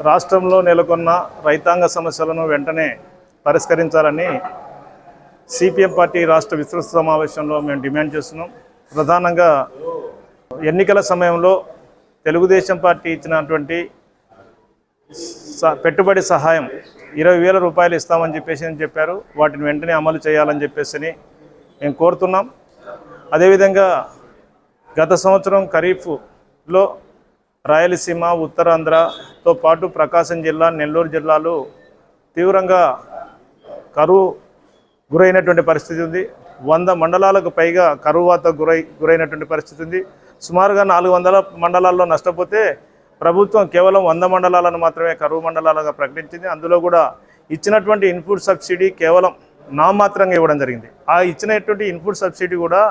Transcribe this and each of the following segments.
రాష్ట్రంలో నెలకొన్న రైతాంగ సమస్యలను వెంటనే పరిష్కరించాలని సిపిఎం పార్టీ రాష్ట్ర విస్తృత సమావేశంలో మేము డిమాండ్ చేస్తున్నాం. ప్రధానంగా ఎన్నికల సమయంలో తెలుగుదేశం పార్టీ ఇచ్చినటువంటి స- పెట్టుబడి సహాయం ఇరవై వేల రూపాయలు ఇస్తామని చెప్పేసి అని చెప్పారు. వాటిని వెంటనే అమలు చేయాలని చెప్పేసి మేము కోరుతున్నాం. అదేవిధంగా గత సంవత్సరం ఖరీఫ్లో రాయలసీమ ఉత్తరాంధ్రతో పాటు ప్రకాశం జిల్లా నెల్లూరు జిల్లాలు తీవ్రంగా కరువు గురైనటువంటి పరిస్థితి ఉంది. వంద మండలాలకు పైగా కరువాత గురై గురైనటువంటి పరిస్థితి ఉంది. సుమారుగా నాలుగు వందల మండలాల్లో నష్టపోతే ప్రభుత్వం కేవలం వంద మండలాలను మాత్రమే కరువు మండలాలుగా ప్రకటించింది. అందులో కూడా ఇచ్చినటువంటి ఇన్పుట్ సబ్సిడీ కేవలం నామాత్రంగా ఇవ్వడం జరిగింది. ఆ ఇచ్చినటువంటి ఇన్పుట్ సబ్సిడీ కూడా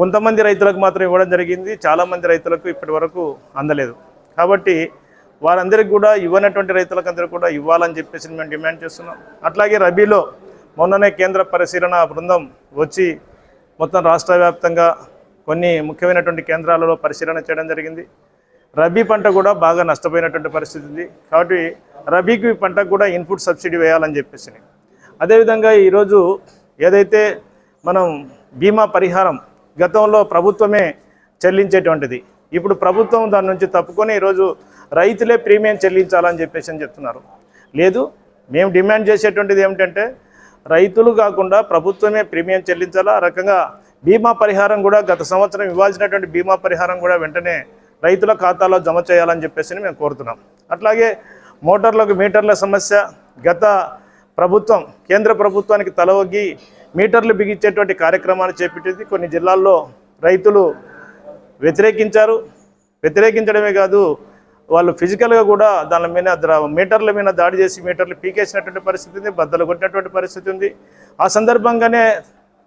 కొంతమంది రైతులకు మాత్రం ఇవ్వడం జరిగింది చాలామంది రైతులకు ఇప్పటి వరకు అందలేదు. కాబట్టి వారందరికీ కూడా ఇవ్వనటువంటి రైతులకు అందరికీ కూడా ఇవ్వాలని చెప్పేసి మేము డిమాండ్ చేస్తున్నాం. అట్లాగే రబీలో మొన్ననే కేంద్ర పరిశీలన బృందం వచ్చి మొత్తం రాష్ట్ర వ్యాప్తంగా కొన్ని ముఖ్యమైనటువంటి కేంద్రాలలో పరిశీలన చేయడం జరిగింది. రబీ పంట కూడా బాగా నష్టపోయినటువంటి పరిస్థితి ఉంది. కాబట్టి రబీకి పంటకు కూడా ఇన్పుట్ సబ్సిడీ వేయాలని చెప్పేసి. అదేవిధంగా ఈరోజు ఏదైతే మనం బీమా పరిహారం గతంలో ప్రభుత్వమే చెల్లించేటువంటిది. ఇప్పుడు ప్రభుత్వం దాని నుంచి తప్పుకొని ఈరోజు రైతులే ప్రీమియం చెల్లించాలని చెప్పేసి అని చెప్తున్నారు. లేదు మేము డిమాండ్ చేసేటువంటిది ఏమిటంటే రైతులు కాకుండా ప్రభుత్వమే ప్రీమియం చెల్లించాలా? ఆ రకంగా బీమా పరిహారం కూడా గత సంవత్సరం ఇవ్వాల్సినటువంటి బీమా పరిహారం కూడా వెంటనే రైతుల ఖాతాలో జమ చేయాలని చెప్పేసి మేము కోరుతున్నాం. అట్లాగే మోటార్లకు మీటర్ల సమస్య గత ప్రభుత్వం కేంద్ర ప్రభుత్వానికి తలవగ్గి మీటర్లు బిగించేటువంటి కార్యక్రమాలు చేపట్టింది కొన్ని జిల్లాల్లో రైతులు వ్యతిరేకించారు. వ్యతిరేకించడమే కాదు వాళ్ళు ఫిజికల్గా కూడా దాని మీద మీటర్ల మీద దాడి చేసి మీటర్లు పీకేసినటువంటి పరిస్థితి ఉంది బద్దలు కొట్టినటువంటి పరిస్థితి ఉంది. ఆ సందర్భంగానే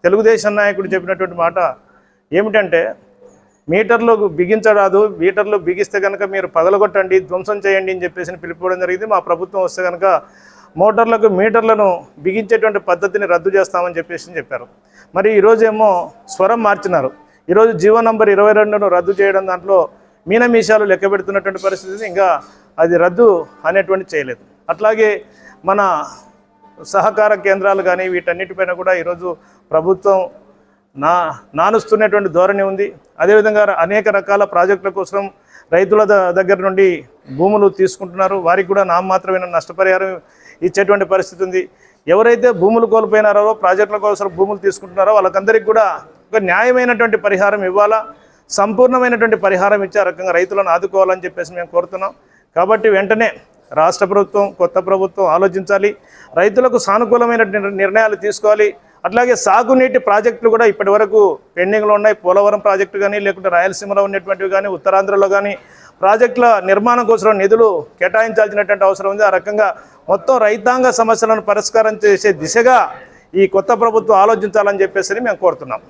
తెలుగుదేశం నాయకుడు చెప్పినటువంటి మాట ఏమిటంటే మీటర్లు బిగించరాదు మీటర్లు బిగిస్తే కనుక మీరు పగలగొట్టండి ధ్వంసం చేయండి అని చెప్పేసి పిలుపుకోవడం జరిగింది. మా ప్రభుత్వం వస్తే కనుక మోటార్లకు మీటర్లను బిగించేటువంటి పద్ధతిని రద్దు చేస్తామని చెప్పేసి చెప్పారు. మరి ఈరోజేమో స్వరం మార్చినారు. ఈరోజు జీవో నంబర్ ఇరవై రెండును రద్దు చేయడం దాంట్లో మీనమీషాలు లెక్క పెడుతున్నటువంటి పరిస్థితి ఇంకా అది రద్దు అనేటువంటి చేయలేదు. అట్లాగే మన సహకార కేంద్రాలు కానీ వీటన్నిటిపైన కూడా ఈరోజు ప్రభుత్వం నా నానుస్తున్నటువంటి ధోరణి ఉంది. అదేవిధంగా అనేక రకాల ప్రాజెక్టుల కోసం రైతుల ద- దగ్గర నుండి భూములు తీసుకుంటున్నారు. వారికి కూడా నామమాత్రమైన నష్టపరిహారం ఇచ్చేటువంటి పరిస్థితి ఉంది. ఎవరైతే భూములు కోల్పోయినారో ప్రాజెక్టుల కోసం భూములు తీసుకుంటున్నారో వాళ్ళకందరికీ కూడా ఒక న్యాయమైనటువంటి పరిహారం ఇవ్వాలా? సంపూర్ణమైనటువంటి పరిహారం ఇచ్చే రకంగా రైతులను ఆదుకోవాలని చెప్పేసి మేము కోరుతున్నాం. కాబట్టి వెంటనే రాష్ట్ర ప్రభుత్వం కొత్త ప్రభుత్వం ఆలోచించాలి. రైతులకు సానుకూలమైన నిర్ణయాలు తీసుకోవాలి. అట్లాగే సాగునీటి ప్రాజెక్టులు కూడా ఇప్పటి వరకు పెండింగ్లో ఉన్నాయి. పోలవరం ప్రాజెక్టు కానీ లేకుంటే రాయలసీమలో ఉన్నటువంటివి కానీ ఉత్తరాంధ్రలో కానీ ప్రాజెక్టుల నిర్మాణం కోసం నిధులు కేటాయించాల్సినటువంటి అవసరం ఉంది. ఆ రకంగా మొత్తం రైతాంగ సమస్యలను పరిష్కారం చేసే దిశగా ఈ కొత్త ప్రభుత్వం ఆలోచించాలని చెప్పేసి మేము కోరుతున్నాం.